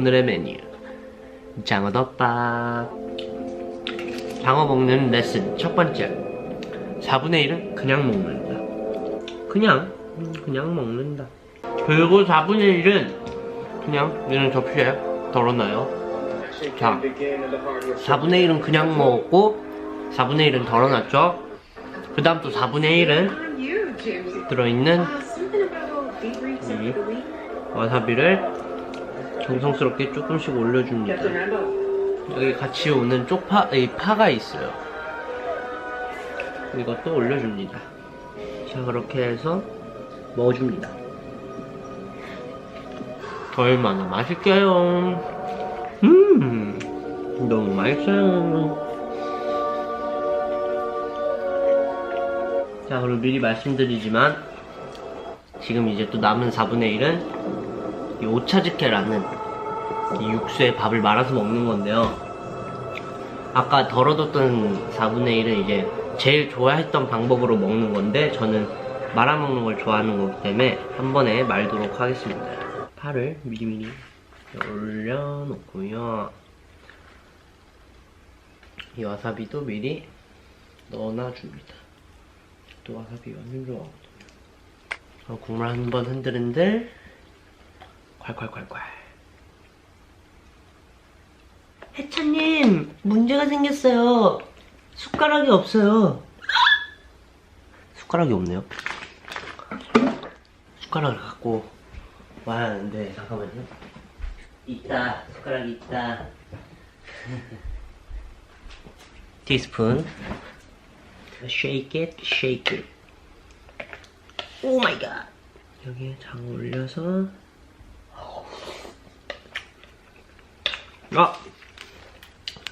오늘의 메뉴. 장어덮밥. 장어 먹는 레슨 첫 번째. 4분의 1은 그냥 먹는다. 그냥 음, 그냥 먹는다. 그리고 4분의 1은 그냥 이런 접시에 덜어놔요. 자 4분의 1은 그냥 먹었고 4분의 1은 덜어놨죠. 그 다음 또 4분의 1은 들어있는 이 와사비를 정성스럽게 조금씩 올려줍니다. 여기 같이 오는 쪽파, 이 파가 있어요. 이것도 올려줍니다. 자 그렇게 해서 먹어줍니다. 얼마나 맛있게요. 음 너무 맛있어요. 자 그리고 미리 말씀드리지만 지금 이제 또 남은 4분의 1은 이 오차즈케라는 이 육수에 밥을 말아서 먹는 건데요. 아까 덜어뒀던 4분의 1은 이제 제일 좋아했던 방법으로 먹는 건데 저는 말아먹는 걸 좋아하는 거기 때문에 한 번에 말도록 하겠습니다. 파를 미리미리 올려놓고요. 이 와사비도 미리 넣어놔줍니다. 또 와사비 완전 좋아하거든요. 어, 국물 한 번 흔들흔들 콸콸콸콸. 해찬님 문제가 생겼어요. 숟가락이 없어요. 숟가락이 없네요. 숟가락을 갖고 와야 하는데 잠깐만요. 있다. 숟가락이 있다. 티스푼. shake it shake it 오 마이 갓. 여기에 장 올려서 아!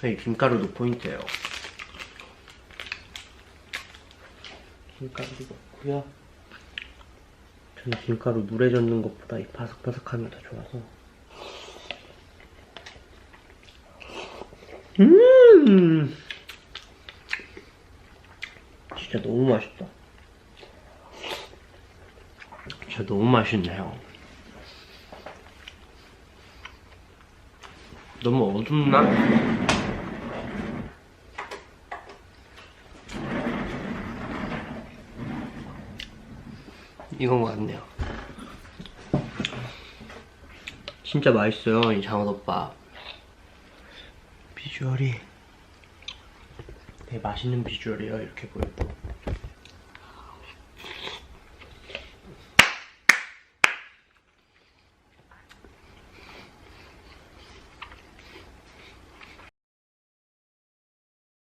이 김가루도 포인트예요. 김가루도 넣고요. 저는 김가루 물에 젓는 것보다 이 바삭바삭함이 더 좋아서. 음! 진짜 너무 맛있다. 진짜 너무 맛있네요 너무 어둡나? 이건 것 같네요. 진짜 맛있어요 이 장어덮밥. 비주얼이. 되게 맛있는 비주얼이에요 이렇게 보여도